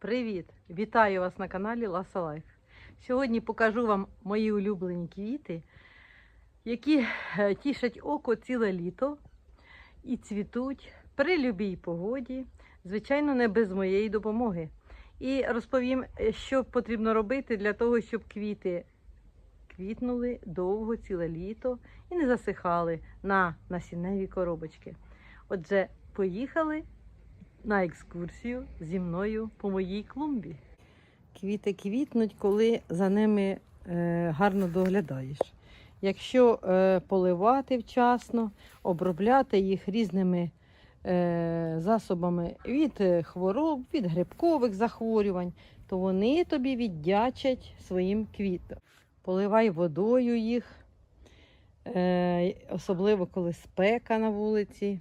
Привіт! Вітаю вас на каналі Ласа Лайф. Сьогодні покажу вам мої улюблені квіти, які е, тішать око ціле літо і цвітуть при любій погоді, звичайно, не без моєї допомоги. І розповім, е, що потрібно робити для того, щоб квіти квітнули довго ціле літо і не засихали на насінневі коробочки. Отже, поїхали на екскурсію зі мною по моїй клумбі. Квіти квітнуть, коли за ними е, гарно доглядаєш. Якщо е, поливати вчасно, обробляти їх різними е, засобами від хвороб, від грибкових захворювань, то вони тобі віддячать своїм квітам. Поливай водою їх, особливо коли спека на вулиці.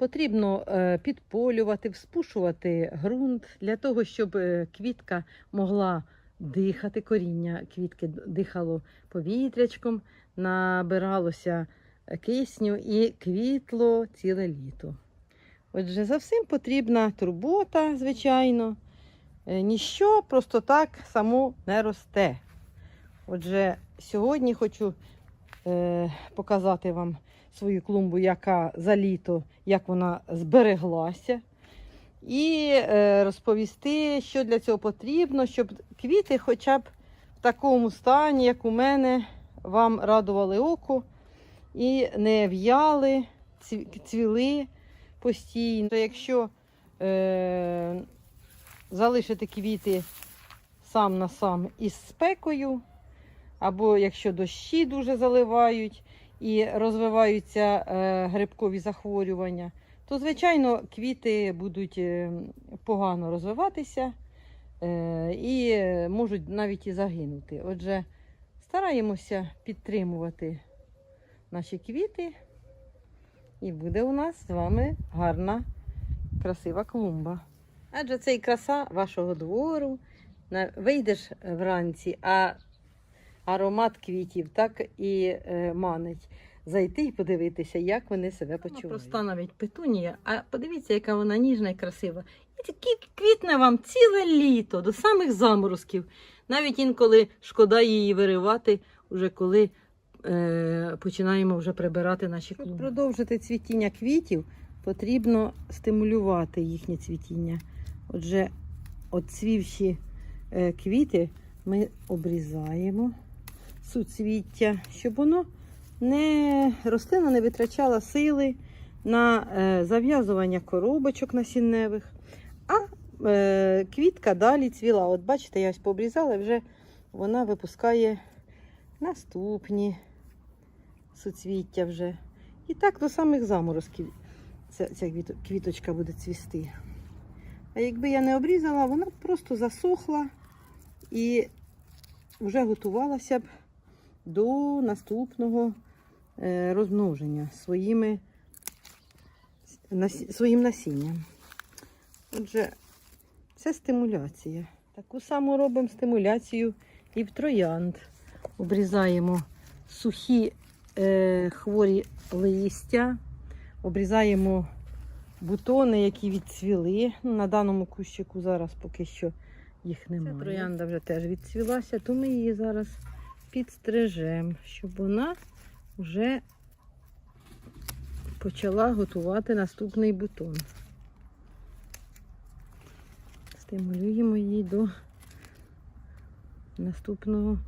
Потрібно е, підполювати, вспушувати ґрунт для того, щоб е, квітка могла дихати, коріння квітки дихало повітрячком, набиралося е, кисню і квітло ціле літо. Отже, за всім потрібна турбота, звичайно. Ніщо просто так само не росте. Отже, сьогодні хочу е, показати вам свою клумбу, яка за літо, як вона збереглася. І е, розповісти, що для цього потрібно, щоб квіти хоча б в такому стані, як у мене, вам радували око і не в'яли, цвіли постійно. Якщо е, залишити квіти сам на сам із спекою, або якщо дощі дуже заливають, і розвиваються е, грибкові захворювання, то, звичайно, квіти будуть е, погано розвиватися е, і можуть навіть і загинути. Отже, стараємося підтримувати наші квіти, і буде у нас з вами гарна, красива клумба. Адже це і краса вашого двору. Вийдеш вранці, а аромат квітів так і е, манить зайти і подивитися, як вони себе почувають. Проста навіть петунія, а подивіться, яка вона ніжна і красива. І такі квітне вам ціле літо, до самих заморозків. Навіть інколи шкода її виривати, уже коли е, починаємо вже прибирати наші клумби. Щоб продовжити цвітіння квітів, потрібно стимулювати їхнє цвітіння. Отже, оцвівші е, квіти ми обрізаємо суцвіття, щоб воно не рослина не витрачала сили на е, зав'язування коробочок насінневих, а е, квітка далі цвіла. От бачите, я ось пообрізала, вже вона випускає наступні суцвіття вже. І так до самих заморозків ця, ця квіточка буде цвісти. А якби я не обрізала, вона просто засохла і вже готувалася б до наступного е, розмноження своїми, своїм насінням. Отже, це стимуляція. Таку саму робимо стимуляцію і в троянд. Обрізаємо сухі е, хворі листя, обрізаємо бутони, які відцвіли. Ну, на даному кущику зараз поки що їх немає. Ця троянда вже теж відцвілася, то ми її зараз підстрижемо, щоб вона вже почала готувати наступний бутон. Стимулюємо її до наступного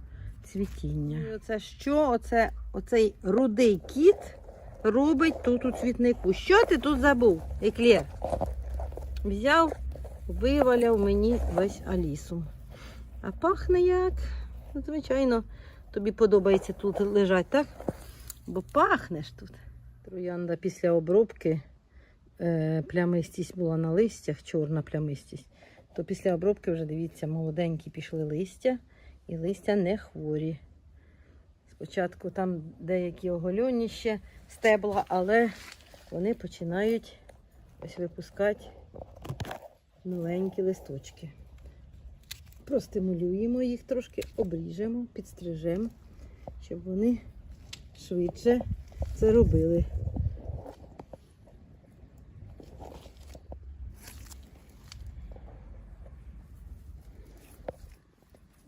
цвітіння. І оце що? Оце, оцей рудий кіт робить тут у цвітнику. Що ти тут забув, Еклер? Взяв, виваляв мені весь алісу. А пахне як? Ну, звичайно, тобі подобається тут лежати, так? Бо пахнеш тут. Троянда після обробки е, плямистість була на листях, чорна плямистість. То після обробки вже дивіться, молоденькі пішли листя, і листя не хворі. Спочатку там деякі оголені ще стебла, але вони починають ось випускати маленькі листочки. Простимулюємо їх трошки, обріжемо, підстрижемо, щоб вони швидше це робили.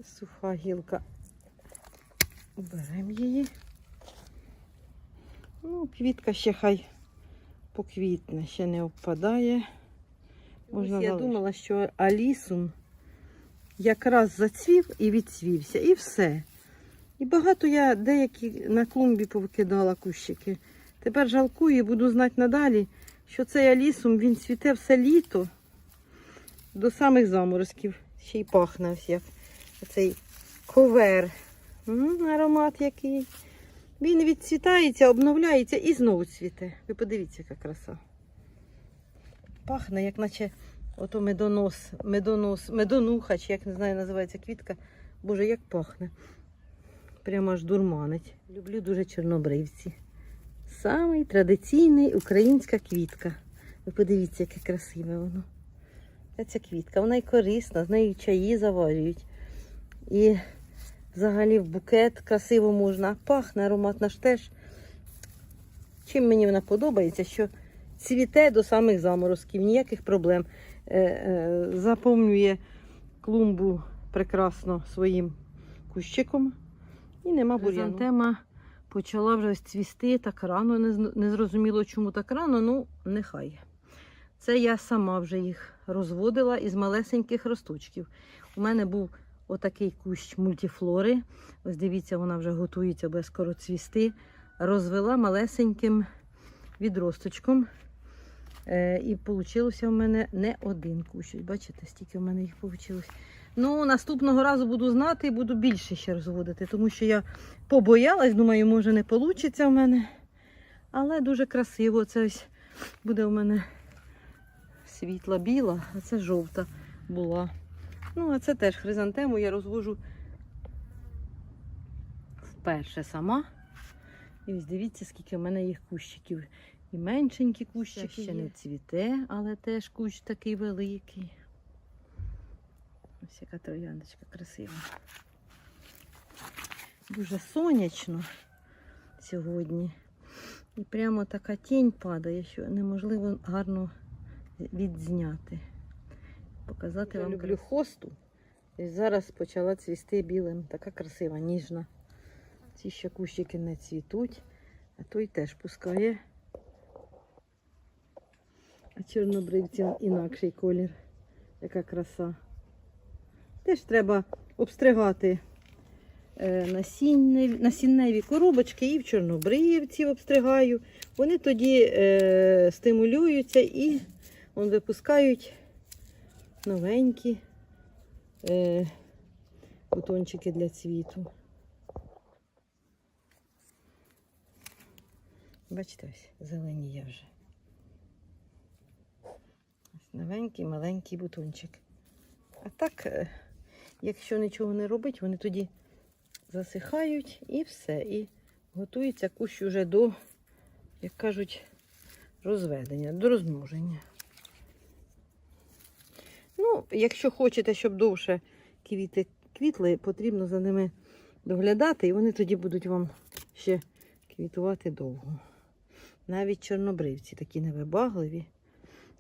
Суха гілка. Беремо її. Ну, квітка ще хай поквітне, ще не обпадає. Можна я думала, що алісум якраз зацвів і відцвівся, і все. І багато я деякі на клумбі повикидала кущики. Тепер жалкую і буду знати надалі, що цей алісум він цвіте все літо до самих заморозків. Ще й пахне ось як цей ковер. Аромат який. Він відцвітається, обновляється і знову цвіте. Ви подивіться, яка краса. Пахне, як наче ото медонос, медонос, медонуха, чи як не знаю, називається квітка. Боже, як пахне. Прямо аж дурманить. Люблю дуже чорнобривці. Самий традиційний українська квітка. Ви подивіться, яке красиве воно. Ця квітка, вона і корисна, з нею чаї заварюють. І взагалі в букет красиво можна. Пахне аромат наш теж. Чим мені вона подобається, що цвіте до самих заморозків, ніяких проблем. Е, е, заповнює клумбу прекрасно своїм кущиком. І нема бур'яну. Хризантема почала вже цвісти так рано. Не зрозуміло, чому так рано, ну нехай. Це я сама вже їх розводила із малесеньких росточків. У мене був отакий кущ мультифлори. Ось дивіться, вона вже готується, буде скоро цвісти. Розвела малесеньким відросточком. Е, і вийшло в мене не один кущ. Бачите, стільки в мене їх вийшло. Ну, наступного разу буду знати і буду більше ще розводити, тому що я побоялась, думаю, може не вийде в мене. Але дуже красиво. Це ось буде у мене світла біла, а це жовта була. Ну, а це теж хризантему я розвожу вперше сама. І ось дивіться, скільки в мене їх кущиків. І меншенькі кущики ще не цвіте, але теж кущ такий великий. Ось яка трояндочка красива. Дуже сонячно сьогодні. І прямо така тінь падає, що неможливо гарно відзняти. Показати Я вам люблю люблю хосту. І зараз почала цвісти білим. Така красива, ніжна. Ці ще кущики не цвітуть, а той теж пускає. А чорнобривці інакший колір. Яка краса. Теж треба обстригати е, насінневі, коробочки і в чорнобривці обстригаю. Вони тоді е, стимулюються і он, випускають новенькі е, бутончики для цвіту. Бачите, ось зелені є вже. Новенький маленький бутончик. А так, е, якщо нічого не робить, вони тоді засихають і все. І готується кущ уже до, як кажуть, розведення, до розмноження. Ну, якщо хочете, щоб довше квіти квітли, потрібно за ними доглядати, і вони тоді будуть вам ще квітувати довго. Навіть чорнобривці такі невибагливі.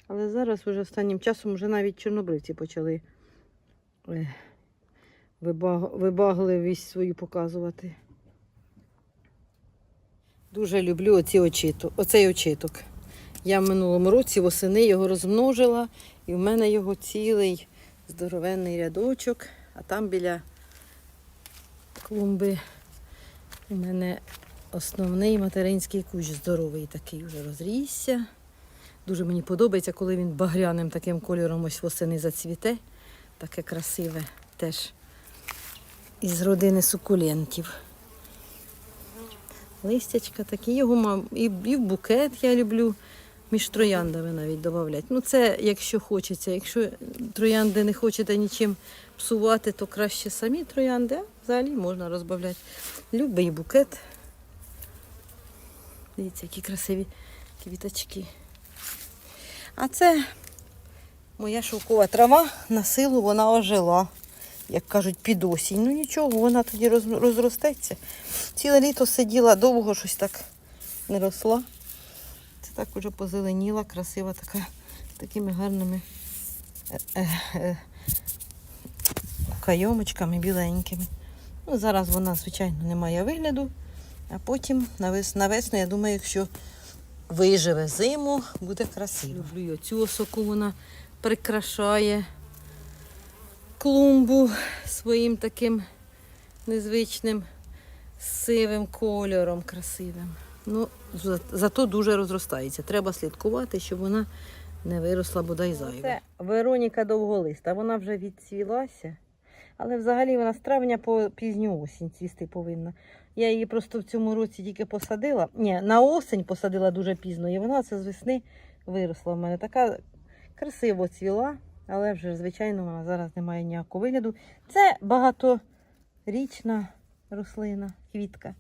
Але зараз вже останнім часом вже навіть чорнобривці почали е, вибаг- вибагливість свою показувати. Дуже люблю оці очиту, оцей очиток. Я в минулому році восени його розмножила, і в мене його цілий здоровенний рядочок, а там біля клумби у мене основний материнський кущ здоровий такий вже розрісся. Дуже мені подобається, коли він багряним таким кольором ось восени зацвіте. Таке красиве теж із родини сукулентів. Листячка такі, його мав і, і в букет я люблю. Між трояндами навіть додавати. Ну, це якщо хочеться. Якщо троянди не хочете нічим псувати, то краще самі троянди, а взагалі можна розбавляти. Любий букет. Дивіться, які красиві квіточки. А це моя шовкова трава на силу вона ожила, як кажуть, під осінь. Ну нічого, вона тоді розростеться. Ціле літо сиділа довго, щось так не росла. Це так уже позеленіла, красива така, з такими гарними е, е, е, кайомочками біленькими. Ну, зараз вона, звичайно, не має вигляду. А потім на, вес... на весну, я думаю, якщо виживе зиму, буде красиво. Люблю я цю осоку, вона прикрашає клумбу своїм таким незвичним сивим кольором красивим. Ну, зато дуже розростається. Треба слідкувати, щоб вона не виросла бодай зайве. Це Вероніка довголиста, вона вже відцвілася. Але взагалі вона з травня по пізню осінь цвісти повинна. Я її просто в цьому році тільки посадила. Ні, на осінь посадила дуже пізно, і вона це з весни виросла в мене. Така красиво цвіла, але вже, звичайно, вона зараз не має ніякого вигляду. Це багаторічна рослина, квітка.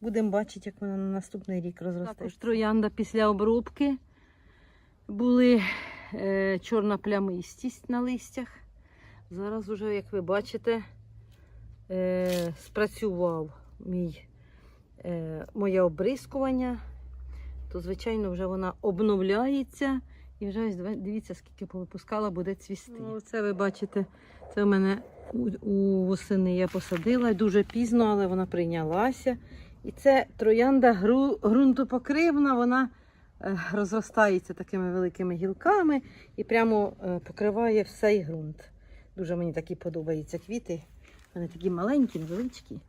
Будемо бачити, як вона на наступний рік розросте. Також троянда після обробки були е, чорна плямистість на листях. Зараз уже, як ви бачите, е, спрацював мій, е, моє обрискування, то, звичайно, вже вона обновляється. І вже ось дивіться, скільки повипускала, буде цвісти. Ну, це ви бачите, це в мене у, у восени я посадила дуже пізно, але вона прийнялася. І це троянда гру, ґрунтопокривна, вона е, розростається такими великими гілками і прямо е, покриває всей ґрунт. Дуже мені такі подобаються квіти. Вони такі маленькі, невеличкі.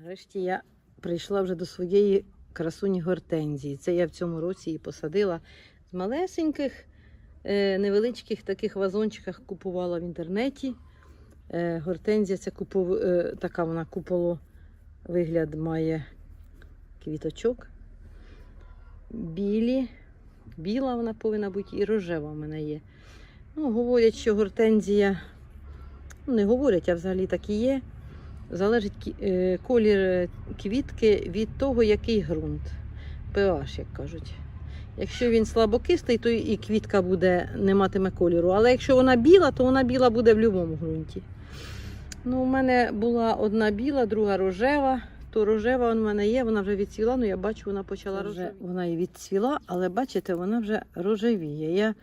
Нарешті я прийшла вже до своєї красуні гортензії. Це я в цьому році її посадила з малесеньких, е, невеличких таких вазончиках купувала в інтернеті. Е, гортензія це купов, е, така вона куполо вигляд має квіточок. Білі, біла вона повинна бути і рожева в мене є. Ну, говорять, що гортензія, ну не говорять, а взагалі так і є. Залежить е, колір е, квітки від того, який ґрунт. pH, як кажуть. Якщо він слабокислий, то і квітка буде не матиме кольору. Але якщо вона біла, то вона біла буде в будь-якому ґрунті. Ну, у мене була одна біла, друга рожева. То рожева у мене є, вона вже відцвіла, ну я бачу, вона почала рожевіти. Вона і відцвіла, але бачите, вона вже рожевіє. Я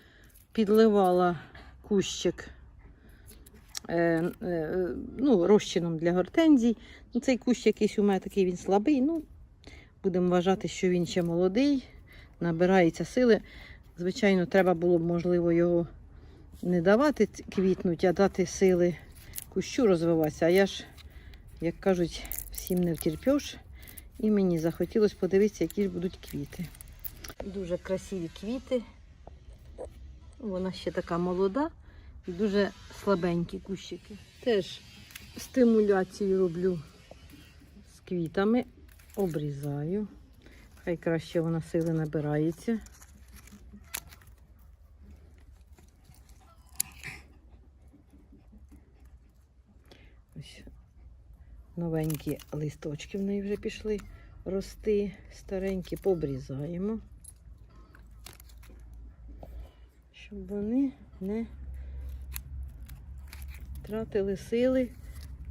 підливала кущик ну, розчином для гортензій. Ну, цей кущ якийсь у мене такий він слабий. Ну, будемо вважати, що він ще молодий, набирається сили. Звичайно, треба було б, можливо, його не давати квітнуть, а дати сили кущу розвиватися. А я ж, як кажуть, всім не втерпеш. І мені захотілося подивитися, які ж будуть квіти. Дуже красиві квіти. Вона ще така молода дуже слабенькі кущики. Теж стимуляцію роблю з квітами, обрізаю. Хай краще вона сили набирається. Ось новенькі листочки в неї вже пішли рости, старенькі, пообрізаємо, щоб вони не тратили сили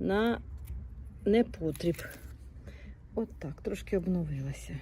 на непотріб. От так, трошки обновилася.